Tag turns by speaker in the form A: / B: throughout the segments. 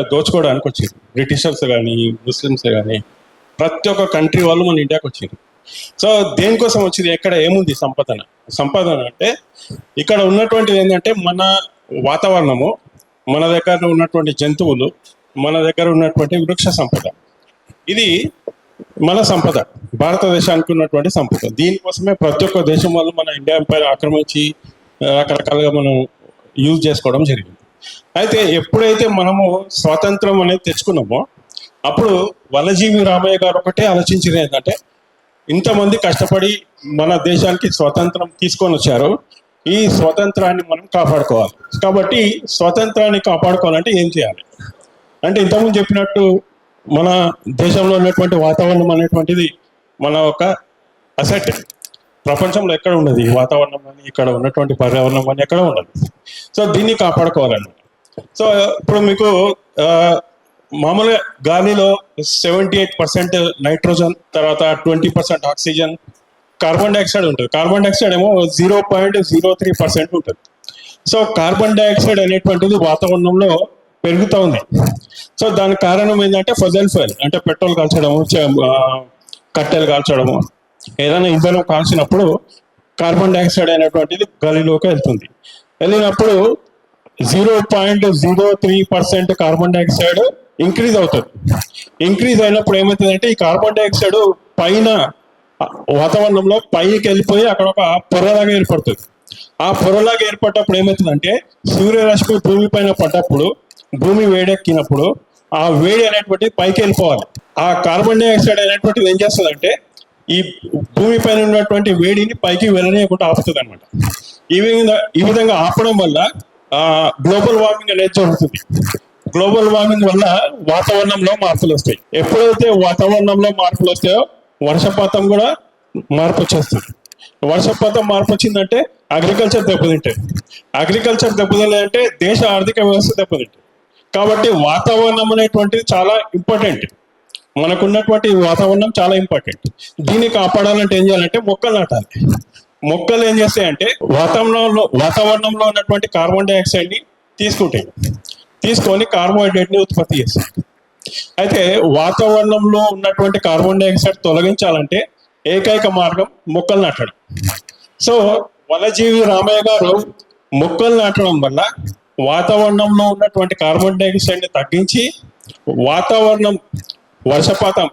A: దోచుకోవడానికి వచ్చారు. బ్రిటిషర్స్ కానీ ముస్లిమ్స్ కానీ ప్రతి ఒక్క కంట్రీ వాళ్ళు మన ఇండియాకి వచ్చారు. సో దేనికోసం వచ్చింది? ఎక్కడ ఏముంది సంపదన? సంపదన అంటే ఇక్కడ ఉన్నటువంటిది ఏంటంటే మన వాతావరణము మన దగ్గర ఉన్నటువంటి జంతువులు మన దగ్గర ఉన్నటువంటి వృక్ష సంపద. ఇది మన సంపద. భారతదేశానికి ఉన్నటువంటి సంపద. దీనికోసమే ప్రతి ఒక్క దేశం వాళ్ళు మన ఇండియా పైన ఆక్రమించి రకరకాలుగా మనం యూజ్ చేసుకోవడం జరిగింది. అయితే ఎప్పుడైతే మనము స్వాతంత్రం అనేది తెచ్చుకున్నామో అప్పుడు వనజీవి రామయ్య గారు ఒకటే ఆలోచించింది ఏంటంటే ఇంతమంది కష్టపడి మన దేశానికి స్వాతంత్రం తీసుకొని వచ్చారు ఈ స్వాతంత్రాన్ని మనం కాపాడుకోవాలి. కాబట్టి స్వాతంత్రాన్ని కాపాడుకోవాలంటే ఏం చేయాలి? అంటే ఇంతకుముందు చెప్పినట్టు మన దేశంలో ఉన్నటువంటి వాతావరణం అనేటువంటిది మన ఒక అసెట్ ప్రపంచంలో ఎక్కడ ఉండదు ఈ వాతావరణం కానీ ఇక్కడ ఉన్నటువంటి పర్యావరణం కానీ ఎక్కడ ఉండదు. సో దీన్ని కాపాడుకోవాలండి. సో ఇప్పుడు మీకు మామూలుగా గాలిలో సెవెంటీ ఎయిట్ పర్సెంట్ నైట్రోజన్ తర్వాత twenty percent oxygen carbon dioxide ఉంటుంది. కార్బన్ డైఆక్సైడ్ ఏమో zero point zero three percent ఉంటుంది. సో కార్బన్ డైఆక్సైడ్ అనేటువంటిది వాతావరణంలో పెరుగుతూ ఉంది. సో దానికి కారణం ఏంటంటే ఫజల్ ఫైల్ అంటే పెట్రోల్ కాల్చడము కట్టెలు కాల్చడము ఏదైనా ఇంధనం కాల్చినప్పుడు కార్బన్ డైఆక్సైడ్ అనేటువంటిది గాలిలోకి వెళ్తుంది. వెళ్ళినప్పుడు zero point zero three percent carbon dioxide increase అవుతుంది. ఇంక్రీజ్ అయినప్పుడు ఏమవుతుందంటే ఈ కార్బన్ డైఆక్సైడ్ పైన వాతావరణంలో పైకి వెళ్ళిపోయి అక్కడ ఒక పొరలాగా ఏర్పడుతుంది. ఆ పొరలాగా ఏర్పడ్డప్పుడు ఏమవుతుందంటే సూర్యరశ్మి భూమి పైన పడ్డప్పుడు భూమి వేడెక్కినప్పుడు ఆ వేడి అనేటువంటి పైకి వెళ్ళిపోవాలి. ఆ కార్బన్ డైఆక్సైడ్ అనేటువంటిది ఏం చేస్తుందంటే ఈ భూమి పైన ఉన్నటువంటి వేడిని పైకి వెళ్ళనీయకుండా ఆపుతుంది అనమాట ఈ విధంగా ఈ విధంగా ఆపడం వల్ల గ్లోబల్ వార్మింగ్ అనేది జరుగుతుంది గ్లోబల్ వార్మింగ్ వల్ల వాతావరణంలో మార్పులు వస్తాయి. ఎప్పుడైతే వాతావరణంలో మార్పులు వస్తాయో వర్షపాతం కూడా మార్పు వచ్చేస్తుంది. వర్షపాతం మార్పు వచ్చిందంటే అగ్రికల్చర్ దెబ్బతింటాయి. అగ్రికల్చర్ దెబ్బతింటే దేశ ఆర్థిక వ్యవస్థ దెబ్బతింటాయి. కాబట్టి వాతావరణం అనేటువంటిది చాలా ఇంపార్టెంట్ మనకున్నటువంటి వాతావరణం చాలా ఇంపార్టెంట్ దీన్ని కాపాడాలంటే ఏం చేయాలంటే మొక్కలు నాటాలి. మొక్కలు ఏం చేస్తాయంటే వాతావరణంలో వాతావరణంలో ఉన్నటువంటి కార్బన్ డైఆక్సైడ్ని తీసుకుంటాయి. తీసుకొని కార్బోహైడ్రేట్ని ఉత్పత్తి చేస్తాయి. అయితే వాతావరణంలో ఉన్నటువంటి కార్బన్ డైఆక్సైడ్ తొలగించాలంటే ఏకైక మార్గం మొక్కలు నాటడం. సో వనజీవి రామయ్య గారు మొక్కలు నాటడం వల్ల వాతావరణంలో ఉన్నటువంటి కార్బన్ డైఆక్సైడ్ని తగ్గించి వాతావరణం వర్షపాతం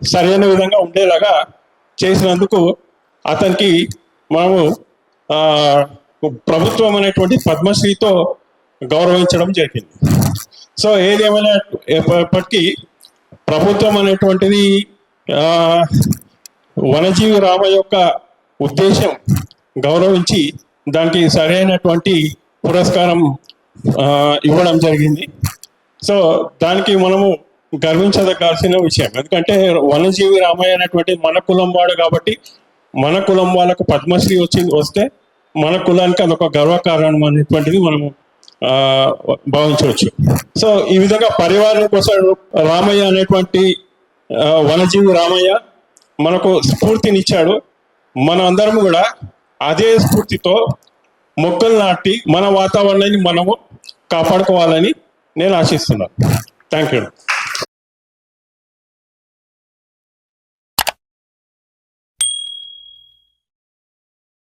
A: సరైన విధంగా ఉండేలాగా చేసినందుకు అతనికి మనము ప్రభుత్వం అనేటువంటి పద్మశ్రీతో గౌరవించడం జరిగింది. సో ఏదేమైనా ఎప్పటికీ ప్రభుత్వం అనేటువంటిది వనజీవి రామ యొక్క ఉద్దేశం గౌరవించి దానికి సరైనటువంటి పురస్కారం ఇవ్వడం జరిగింది. సో దానికి మనము గర్వించదగాల్సిన విషయం. ఎందుకంటే వనజీవి రామయ్య అనేటువంటి మన కులం వాడు కాబట్టి మన కులం వాళ్ళకు పద్మశ్రీ వచ్చింది వస్తే మన కులానికి అదొక గర్వకారణం అనేటువంటిది మనము భావించవచ్చు. సో ఈ విధంగా పరివారం కోసం రామయ్య అనేటువంటి వనజీవి రామయ్య మనకు స్ఫూర్తినిచ్చాడు. మన అందరం కూడా అదే స్ఫూర్తితో మొక్కలు నాటి మన వాతావరణాన్ని మనము కాపాడుకోవాలని నేను ఆశిస్తున్నాను. Thank you.